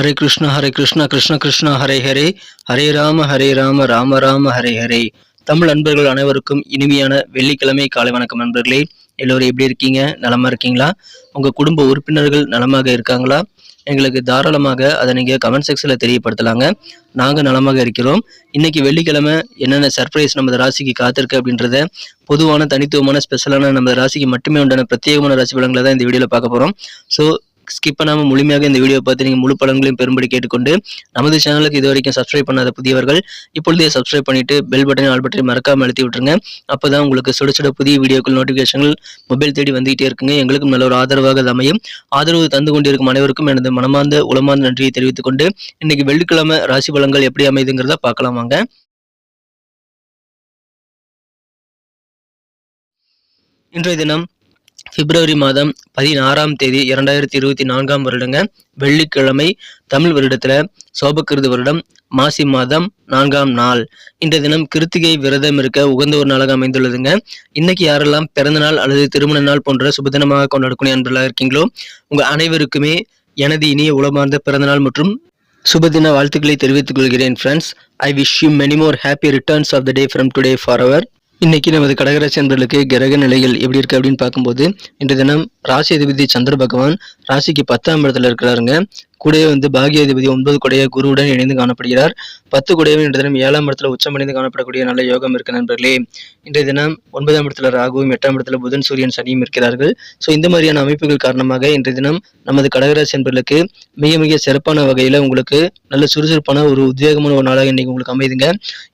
ஹரே கிருஷ்ணா ஹரே கிருஷ்ணா கிருஷ்ண கிருஷ்ண ஹரே ஹரே. ஹரே ராம ஹரே ராம ராம ராம ஹரே ஹரே. தமிழ் நண்பர்கள் அனைவருக்கும் இனிமையான வெள்ளிக்கிழமை காலை வணக்கம் நண்பர்களே. எல்லோரும் எப்படி இருக்கீங்க? நலமா இருக்கீங்களா? உங்க குடும்ப உறுப்பினர்கள் நலமாக இருக்காங்களா? எங்களுக்கு தாராளமாக அதை நீங்க கமெண்ட் செக்ஷன்ல தெரியப்படுத்தலாங்க. நாங்க நலமாக இருக்கிறோம். இன்னைக்கு வெள்ளிக்கிழமை என்னென்ன சர்ப்ரைஸ் நமது ராசிக்கு காத்திருக்கு அப்படின்றத பொதுவான தனித்துவமான ஸ்பெஷலான நமது ராசிக்கு மட்டுமே உண்டான பிரத்யேகமான ராசி பலன்களை தான் இந்த வீடியோல பார்க்க போறோம். ஸோ ஸ்கிப் பண்ணாமல் முழுமையாக இந்த வீடியோ பார்த்து நீங்கள் முழு படங்களையும் பெரும்படி கேட்டுக்கொண்டு நமது சேனலுக்கு இது வரைக்கும் சப்ஸ்கிரைப் பண்ணாத புதியவர்கள் இப்பொழுதே சப்ஸ்கிரைப் பண்ணிட்டு பெல் பட்டன் ஆல் பட்டனை மறக்காமல் அழுத்தி விட்டுருங்க. அப்பதான் உங்களுக்கு சுட சுட புதிய வீடியோக்கள் நோட்டிஃபிகேஷன்கள் மொபைல் தேடி வந்துகிட்டே இருக்குங்க. எங்களுக்கும் நல்ல ஒரு ஆதரவாக அது அமையும். ஆதரவு தந்து கொண்டிருக்கும் அனைவருக்கும் எனது மனமார்ந்த உளமார்ந்த நன்றியை தெரிவித்துக் கொண்டு இன்னைக்கு வெள்ளிக்கிழமை ராசி பலங்கள் எப்படி அமைதுங்கிறத பார்க்கலாம் வாங்க. இன்றைய தினம் பிப்ரவரி மாதம் பதினாறாம் தேதி இரண்டாயிரத்தி இருபத்தி நான்காம் வருடங்க வெள்ளிக்கிழமை தமிழ் வருடத்துல சோபக்கிருது வருடம் மாசி மாதம் நான்காம் நாள். இந்த தினம் கிருத்திகை விரதம் இருக்க உகந்த ஒரு நாளாக அமைந்துள்ளதுங்க. இன்னைக்கு யாரெல்லாம் பிறந்த நாள் அல்லது திருமண நாள் போன்ற சுபதினமாக கொண்டாடக்கூடிய அன்பர்களாக இருக்கீங்களோ உங்க அனைவருக்குமே எனது இனிய உளமார்ந்த பிறந்தநாள் மற்றும் சுபதின வாழ்த்துக்களை தெரிவித்துக் கொள்கிறேன் friends I wish you many more happy returns of the day from today for our இன்னைக்கு நமது கடகராசி அன்பர்களுக்கு கிரக நிலைகள் எப்படி இருக்கு அப்படின்னு பார்க்கும்போது இன்று தினம் ராசி அதிபதி சந்திர பகவான் ராசிக்கு பத்தாம் இடத்துல இருக்கிறாருங்க. கூடவே வந்து பாகிய அதிபதி ஒன்பது கூடைய குருவுடன் இணைந்து காணப்படுகிறார். பத்து கூடையவே இன்றைய தினம் ஏழாம் இடத்துல உச்சமடைந்து காணப்படக்கூடிய நல்ல யோகம் இருக்கு நண்பர்களே. இன்றைய தினம் ஒன்பதாம் இடத்துல ராகுவும் எட்டாம் இடத்துல புதன் சூரியன் சனியும் இருக்கிறார்கள். ஸோ இந்த மாதிரியான அமைப்புகள் காரணமாக இன்றைய தினம் நமது கடகராசி என்பர்களுக்கு மிக மிக சிறப்பான வகையில் உங்களுக்கு நல்ல சுறுசுறுப்பான ஒரு உத்வேகமான ஒரு நாளாக இன்னைக்கு உங்களுக்கு அமைதுங்க.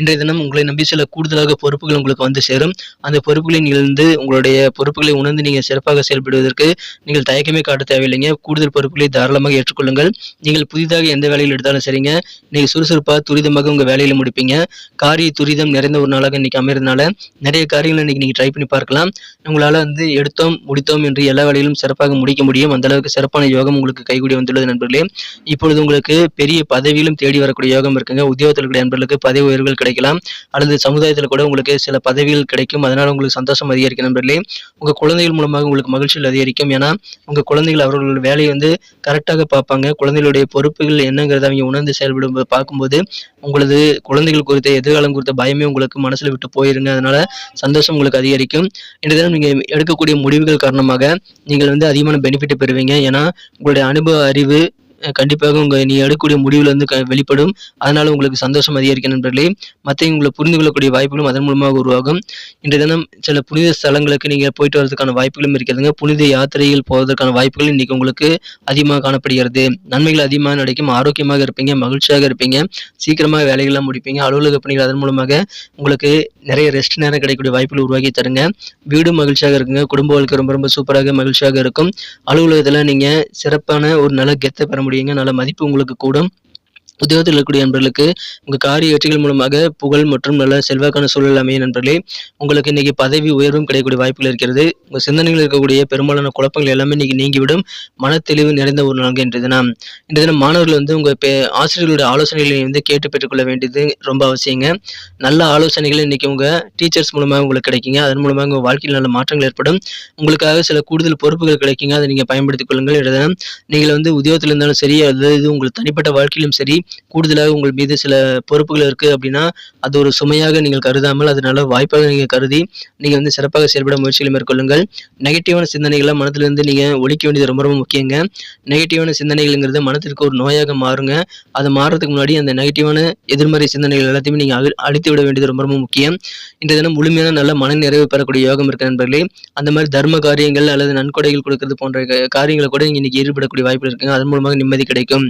இன்றைய தினம் உங்களை நம்பி சில கூடுதலாக பொறுப்புகள் உங்களுக்கு வந்து சேரும். அந்த பொறுப்புகளில் இருந்து உங்களுடைய பொறுப்புகளை உணர்ந்து நீங்கள் சிறப்பாக செயல்படுவதற்கு நீங்கள் தயக்கமே காட்ட தேவையில்லைங்க. கூடுதல் பொறுப்புகளை தாராளமாக ஏற்றுக்கொள்ளுங்கள். நீங்கள் புதிதாக எந்த வேலையில் எடுத்தாலும் சரிங்க. இன்னைக்கு சுறுசுறுப்பாக துரிதமாக உங்கள் வேலையில் முடிப்பீங்க. காரிய துரிதம் நிறைந்த ஒரு நாளாக இன்னைக்கு அமைறதுனால நிறைய காரியங்களை இன்னைக்கு நீங்கள் ட்ரை பண்ணி பார்க்கலாம். உங்களால் வந்து எடுத்தோம் முடித்தோம் என்று எல்லா வேலையிலும் சிறப்பாக முடிக்க முடியும். அந்த அளவுக்கு சிறப்பான யோகம் உங்களுக்கு கைகூடி வந்துள்ளது நண்பர்களே. இப்பொழுது உங்களுக்கு பெரிய பதவியிலும் தேடி வரக்கூடிய யோகம் இருக்குங்க. உத்தியோகத்தில் இருக்கிற நண்பர்களுக்கு பதவி உயர்வுகள் கிடைக்கலாம். அல்லது சமுதாயத்தில் கூட உங்களுக்கு சில பதவிகள் கிடைக்கும். அதனால உங்களுக்கு சந்தோஷம் அதிகரிக்கும் நண்பர்களே. உங்கள் குழந்தைகள் மூலமாக உங்களுக்கு மகிழ்ச்சிகள் அதிகரிக்கும். ஏன்னா உங்கள் குழந்தைகள் அவர்களோட வேலையை வந்து கரெக்டாக பார்ப்பாங்க. குழந்தைகளுடைய பொறுப்புகள் என்னங்கிறத அவங்க உணர்ந்து செயல்படும் பார்க்கும்போது உங்களது குழந்தைகள் குறித்த எதிர்காலம் குறித்த பயமே உங்களுக்கு மனசில் விட்டு போயிருங்க. அதனால சந்தோஷம் உங்களுக்கு அதிகரிக்கும். இந்த தினம் நீங்கள் எடுக்கக்கூடிய முடிவுகள் காரணமாக நீங்கள் வந்து அதிகமான பெனிஃபிட்டை பெறுவீங்க. ஏன்னா உங்களுடைய அனுபவ அறிவு கண்டிப்பாக உங்க நீ எடுக்கக்கூடிய முடிவுல இருந்து க- வெளிப்படும். அதனால உங்களுக்கு சந்தோஷம் அதிகரிக்கும் நண்பர்களே. மற்றவங்க உங்களை புரிந்து கொள்ளக்கூடிய வாய்ப்புகளும் அதன் மூலமாக உருவாகும். இன்றைய தினம் சில புனித ஸ்தலங்களுக்கு நீங்க போயிட்டு வரதுக்கான வாய்ப்புகளும் இருக்கிறதுங்க. புனித யாத்திரைகள் போவதற்கான வாய்ப்புகள் இன்னைக்கு உங்களுக்கு அதிகமாக காணப்படுகிறது. நன்மைகள் அதிகமாக நடக்கும். ஆரோக்கியமாக இருப்பீங்க. மகிழ்ச்சியாக இருப்பீங்க. சீக்கிரமாக வேலைகள்லாம் முடிப்பீங்க. அலுவலக பணிகள் அதன் மூலமாக உங்களுக்கு நிறைய ரெஸ்ட் நேரம் கிடைக்கக்கூடிய வாய்ப்புகள் உருவாக்கி தருங்க. வீடும் மகிழ்ச்சியாக இருக்குங்க. குடும்ப வாழ்க்கை ரொம்ப ரொம்ப சூப்பராக மகிழ்ச்சியாக இருக்கும். அலுவலகத்தில் நீங்கள் சிறப்பான ஒரு நல்ல கெத்தை பெற முடியும். முடியுங்க நல்ல மதிப்பு உங்களுக்கு கூடும். உத்தியோகத்தில் இருக்கக்கூடிய நண்பர்களுக்கு உங்கள் காரிய வெற்றிகள் மூலமாக புகழ் மற்றும் நல்ல செல்வாக்கான சூழல் அமைய நண்பர்களே. உங்களுக்கு இன்னைக்கு பதவி உயர்வும் கிடைக்கக்கூடிய வாய்ப்புகள் இருக்கிறது. உங்கள் சிந்தனையில் இருக்கக்கூடிய பெரும்பாலான குழப்பங்கள் எல்லாமே இன்னைக்கு நீங்கிவிடும். மன தெளிவு நிறைந்த ஒரு நாள் இன்றைய தினம். இன்றைய தினம் மாணவர்கள் வந்து உங்கள் பே ஆசிரியர்களுடைய ஆலோசனைகளை வந்து கேட்டு பெற்றுக்கொள்ள வேண்டியது ரொம்ப அவசியங்க. நல்ல ஆலோசனைகள் இன்னைக்கு உங்கள் டீச்சர்ஸ் மூலமாக உங்களுக்கு கிடைக்குங்க. அதன் மூலமாக உங்கள் வாழ்க்கையில் நல்ல மாற்றங்கள் ஏற்படும். உங்களுக்காக சில கூடுதல் பொறுப்புகள் கிடைக்குங்க. அதை நீங்கள் பயன்படுத்திக் கொள்ளுங்கள் இன்றைய தினம். நீங்கள் வந்து உத்தியோகத்தில் இருந்தாலும் சரி அல்லது உங்கள் தனிப்பட்ட வாழ்க்கையிலும் சரி கூடுதலாக உங்கள் மீது சில பொறுப்புகள் இருக்குது அப்படின்னா அது ஒரு சுமையாக நீங்கள் கருதாமல் அது நல்ல வாய்ப்பாக நீங்கள் கருதி நீங்கள் வந்து சிறப்பாக செயல்பட முயற்சிகளை மேற்கொள்ளுங்கள். நெகட்டிவான சிந்தனைகளை மனதிலிருந்து நீங்கள் ஒழிக்க வேண்டியது ரொம்ப ரொம்ப முக்கியங்க. நெகட்டிவான சிந்தனைகள்ங்கிறது மனத்திற்கு ஒரு நோயாக மாறுங்க. அது மாறுறதுக்கு முன்னாடி அந்த நெகட்டிவான எதிர்மறை சிந்தனைகள் எல்லாத்தையுமே நீங்கள் அழி அழித்து விட வேண்டியது ரொம்ப ரொம்ப முக்கியம். இந்த தினம் முழுமையான நல்ல மன நிறைவு பெறக்கூடிய யோகம் இருக்கு நண்பர்களே. அந்த மாதிரி தர்ம காரியங்கள் அல்லது நன்கொடைகள் கொடுக்கறது போன்ற காரியங்களை கூட நீங்கள் இன்னைக்கு ஈடுபடக்கூடிய வாய்ப்பு இருக்குங்க. அதன் மூலமாக நிம்மதி கிடைக்கும்.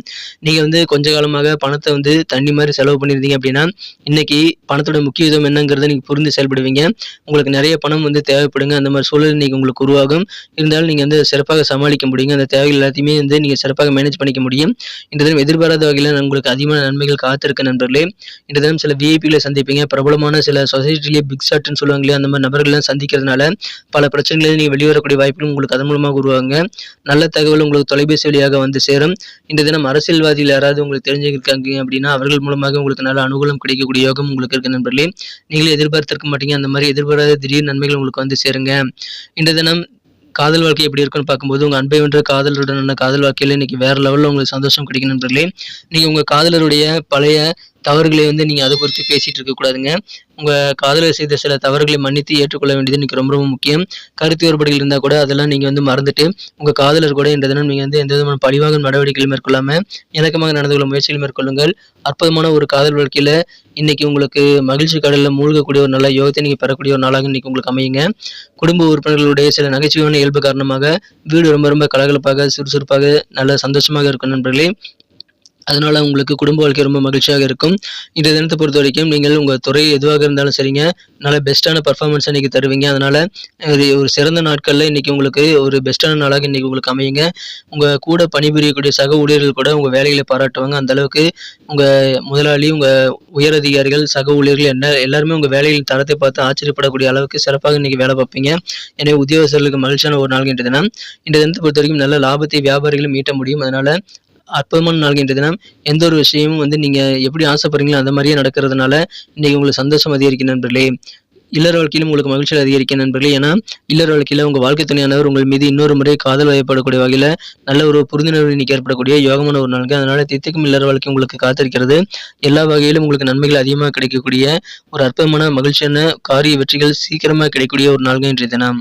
நீங்கள் வந்து கொஞ்ச காலமாக பணத்தை வந்து தண்ணி மாதிரி செலவு பண்ணியிருந்தீங்க அப்படின்னா இன்னைக்கு பணத்தோட முக்கியத்துவம் என்னங்கிறத நீங்க புரிந்து செயல்படுவீங்க. உங்களுக்கு நிறைய பணம் வந்து தேவைப்படுங்க. அந்த மாதிரி சூழல் இன்னைக்கு உங்களுக்கு உருவாகும். இருந்தாலும் நீங்கள் வந்து சிறப்பாக சமாளிக்க முடியுங்க. அந்த தேவைகள் எல்லாத்தையுமே வந்து நீங்க சிறப்பாக மேனேஜ் பண்ணிக்க முடியும். இந்த தினம் எதிர்பாராத வகையில் உங்களுக்கு அதிகமான நன்மைகள் காத்திருக்க நண்பர்களே. இந்த தினம் சில விஐபிகளை சந்திப்பீங்க. பிரபலமான சில சொசைட்டிலேயே பிக் ஷாட்னு சொல்லுவாங்க இல்லையா அந்த மாதிரி நபர்கள்லாம் சந்திக்கிறதுனால பல பிரச்சனைகளையும் நீங்கள் வெளிவரக்கூடிய வாய்ப்புகள் உங்களுக்கு அதன் மூலமாக உருவாங்க நல்ல தகவல் உங்களுக்கு தொலைபேசி வழியாக வந்து சேரும். இந்த தினம் அரசியல்வாதிகள் யாராவது உங்களுக்கு இருக்காங்க அப்படின்னா அவர்கள் மூலமாக உங்களுக்கு நல்ல அனுகூலம் கிடைக்கக்கூடிய யோகம் உங்களுக்கு இருக்கு நண்பர்களே. நீங்களே எதிர்பார்த்திருக்க மாட்டீங்க. அந்த மாதிரி எதிர்பாராத திடீர் நன்மைகள் உங்களுக்கு வந்து சேருங்க. இந்த தினம் காதல் வாழ்க்கை எப்படி இருக்குன்னு பார்க்கும்போது உங்கள் அன்பை வென்ற காதலருடனான காதல் வாழ்க்கையில் இன்னைக்கு வேற லெவலில் உங்களுக்கு சந்தோஷம் கிடைக்கும் நண்பர்களே. நீங்கள் உங்கள் காதலருடைய பழைய தவறுகளை வந்து நீங்கள் அதை குறித்து பேசிகிட்டு இருக்கக்கூடாதுங்க உங்கள் காதலர் செய்த சில தவறுகளை மன்னித்து ஏற்றுக்கொள்ள வேண்டியது இன்றைக்கி ரொம்ப ரொம்ப முக்கியம். கருத்து வேறுபாடுகள் இருந்தால் கூட அதெல்லாம் நீங்கள் வந்து மறந்துட்டு உங்கள் காதலர் கூட இந்த தினம் நீங்கள் வந்து எந்த விதமான பழிவாக நடவடிக்கைகள் மேற்கொள்ளாமல் இணக்கமாக நடந்து கொள்ள முயற்சிகள் மேற்கொள்ளுங்கள். அற்புதமான ஒரு காதல் வாழ்க்கையில் இன்றைக்கி உங்களுக்கு மகிழ்ச்சி கடலில் மூழ்கக்கூடிய ஒரு நல்ல யோகத்தை நீங்கள் பெறக்கூடிய ஒரு நாளாக இன்றைக்கி உங்களுக்கு அமையுங்க. குடும்ப உறுப்பினர்களுடைய சில நகைச்சுவையான இயல்பு காரணமாக வீடு ரொம்ப ரொம்ப கலகலப்பாக சுறுசுறுப்பாக நல்ல சந்தோஷமாக இருக்கும் நண்பர்களே. அதனால் உங்களுக்கு குடும்ப வாழ்க்கை ரொம்ப மகிழ்ச்சியாக இருக்கும். இந்த தினத்தை பொறுத்த வரைக்கும் நீங்கள் உங்கள் துறை எதுவாக இருந்தாலும் சரிங்க. நல்ல பெஸ்ட்டான பர்ஃபார்மன்ஸ் இன்னைக்கு தருவீங்க. அதனால் ஒரு ஒரு சிறந்த நாட்களில் இன்றைக்கி உங்களுக்கு ஒரு பெஸ்ட்டான நாளாக இன்றைக்கி உங்களுக்கு அமையுங்க. உங்கள் கூட பணிபுரியக்கூடிய சக ஊழியர்கள் கூட உங்கள் வேலைகளை பாராட்டுவாங்க. அந்த அளவுக்கு உங்கள் முதலாளி உங்கள் உயரதிகாரிகள் சக ஊழியர்கள் என்ன எல்லாருமே உங்கள் வேலையில் தரத்தை பார்த்து ஆச்சரியப்படக்கூடிய அளவுக்கு சிறப்பாக இன்றைக்கி வேலை பார்ப்பீங்க. எனவே உத்தியோகஸ்தர்களுக்கு மகிழ்ச்சியான ஒரு நாள் இன்றைய தினம். இந்த தினத்தை பொறுத்த வரைக்கும் நல்ல லாபத்தை வியாபாரிகளும் ஈட்ட முடியும். அதனால் அற்புதமான நாள் இன்றைய தினம். எந்த ஒரு விஷயமும் வந்து நீங்கள் எப்படி ஆசைப்படுறீங்களோ அந்த மாதிரியே நடக்கிறதுனால இன்றைக்கி உங்களுக்கு சந்தோஷம் அதிகரிக்கும் நண்பர்களே. இல்லற வாழ்க்கையிலும் உங்களுக்கு மகிழ்ச்சி அதிகரிக்கும் நண்பர்களே. ஏன்னா இல்லற வாழ்க்கையில் உங்கள் வாழ்க்கை துணையானவர் உங்கள் மீது இன்னொரு முறை காதல் வயப்படக்கூடிய வகையில் நல்ல ஒரு புரிந்துணர்வு இன்னைக்கு ஏற்படக்கூடிய யோகமான ஒரு நாளுக்கு அதனால் தித்திக்கும் இல்லற வாழ்க்கை உங்களுக்கு காத்திருக்கிறது. எல்லா வகையிலும் உங்களுக்கு நன்மைகள் அதிகமாக கிடைக்கக்கூடிய ஒரு அற்புதமான மகிழ்ச்சியான காரிய வெற்றிகள் சீக்கிரமாக கிடைக்கக்கூடிய ஒரு நாள்கள் இன்றைய தினம்.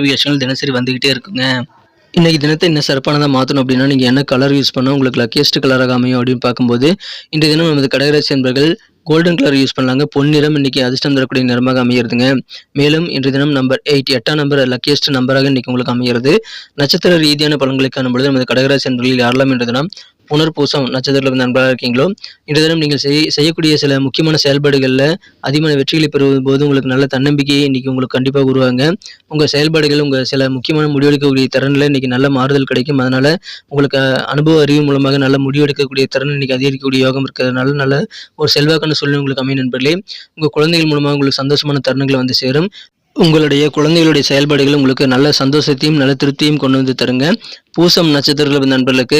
நோட்டிஃபிகேஷன்கள் தினசரி வந்துக்கிட்டே இருக்குங்க. இன்றைக்கி தினத்தை என்ன சிறப்பானதாக மாற்றணும் அப்படின்னா நீங்கள் என்ன கலர் யூஸ் பண்ணால் உங்களுக்கு லக்கியஸ்ட் கலராக அமையும் அப்படின்னு பார்க்கும்போது இன்றைய தினம் நமது கடகராசி என்பர்கள் கோல்டன் கலர் யூஸ் பண்ணலாங்க. பொன்னிறம் இன்னைக்கு அதிர்ஷ்டம் தரக்கூடிய நிறமாக அமையிறதுங்க. மேலும் இன்றைய தினம் நம்பர் எயிட் எட்டாம் நம்பர் லக்கியஸ்ட் நம்பராக இன்றைக்கி உங்களுக்கு அமைகிறது நட்சத்திர ரீதியான பலன்களை காணும்பொழுது நமது கடகராசி என்பர்களில் யாரெல்லாம் இன்றைய தினம் புனர்பூசம் நட்சத்திரத்தில் நண்பராக இருக்கீங்களோ இன்றைய தினம் நீங்கள் செய் செய்யக்கூடிய சில முக்கியமான செயல்பாடுகளில் அதிகமான வெற்றிகளை பெறுவது போது உங்களுக்கு நல்ல தன்னம்பிக்கையை இன்றைக்கி உங்களுக்கு கண்டிப்பாக உருவாங்க. உங்கள் செயல்பாடுகள் உங்கள் சில முக்கியமான முடிவெடுக்கக்கூடிய திறனில் இன்றைக்கி நல்ல மாறுதல் கிடைக்கும். அதனால் உங்களுக்கு அனுபவ அறிவு மூலமாக நல்ல முடிவெடுக்கக்கூடிய திறன் இன்றைக்கி அதிகரிக்கக்கூடிய யோகம் இருக்கிறதுனால நல்ல ஒரு செல்வாக்கான சூழ்நிலை உங்களுக்கு அமையும் நண்பர்களே. உங்கள் குழந்தைகள் மூலமாக உங்களுக்கு சந்தோஷமான தருணங்கள் வந்து சேரும். உங்களுடைய குழந்தைகளுடைய செயல்பாடுகள் உங்களுக்கு நல்ல சந்தோஷத்தையும் நல்ல திருப்தியும் கொண்டு வந்து தருங்க. பூசம் நட்சத்திரத்தில் நண்பர்களுக்கு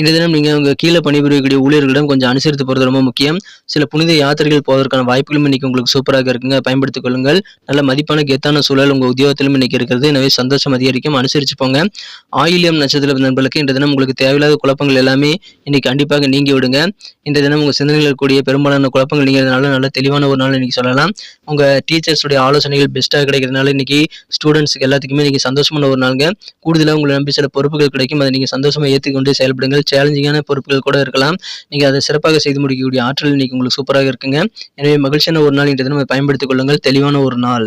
இந்த தினம் நீங்கள் உங்கள் கீழே பணிபுரியக்கூடிய ஊழியர்களிடம் கொஞ்சம் அனுசரித்து போகிறது ரொம்ப முக்கியம். சில புனித யாத்திரைகள் போவதற்கான வாய்ப்புகளும் இன்னைக்கு உங்களுக்கு சூப்பராக இருக்குங்க. பயன்படுத்திக் கொள்ளுங்கள். நல்ல மதிப்பான கெத்தான சூழல் உங்கள் உத்தியோகத்திலும் இன்னைக்கு இருக்கிறது. எனவே சந்தோஷம் அதிகரிக்கும். அனுசரித்து போங்க. ஆயிலியம் நட்சத்திர நண்பர்களுக்கு இந்த தினம் உங்களுக்கு தேவையில்லாத குழப்பங்கள் எல்லாமே இன்னைக்கு கண்டிப்பாக நீங்கி விடுங்க. இந்த தினம் உங்கள் சிந்தனையில் இருக்கக்கூடிய பெரும்பாலான குழப்பங்கள் நீங்கிறதுனால நல்ல தெளிவான ஒரு நாள் இன்னைக்கு சொல்லலாம். உங்கள் டீச்சர்ஸுடைய ஆலோசனைகள் பெஸ்ட்டாக கிடைக்கிறதுனால இன்னைக்கு ஸ்டூடெண்ட்ஸுக்கு எல்லாத்துக்குமே இன்னைக்கு சந்தோஷமான ஒரு நாளுங்க. கூடுதலாக உங்களை நம்பி சில பொறுப்புகள் கிடைக்கும். அதை நீங்கள் சந்தோஷமாக ஏற்றுக்கொண்டு செயல்படுங்கள். சேலஞ்சிங்கான பொறுப்புகள் கூட இருக்கலாம். நீங்கள் அதை சிறப்பாக செய்து முடிக்கக்கூடிய ஆற்றல் இன்னைக்கு உங்களுக்கு சூப்பராக இருக்குங்க. எனவே மகிழ்ச்சியான ஒரு நாள் இன்றைய தினம். அதை பயன்படுத்திக் கொள்ளுங்கள். தெளிவான ஒரு நாள்.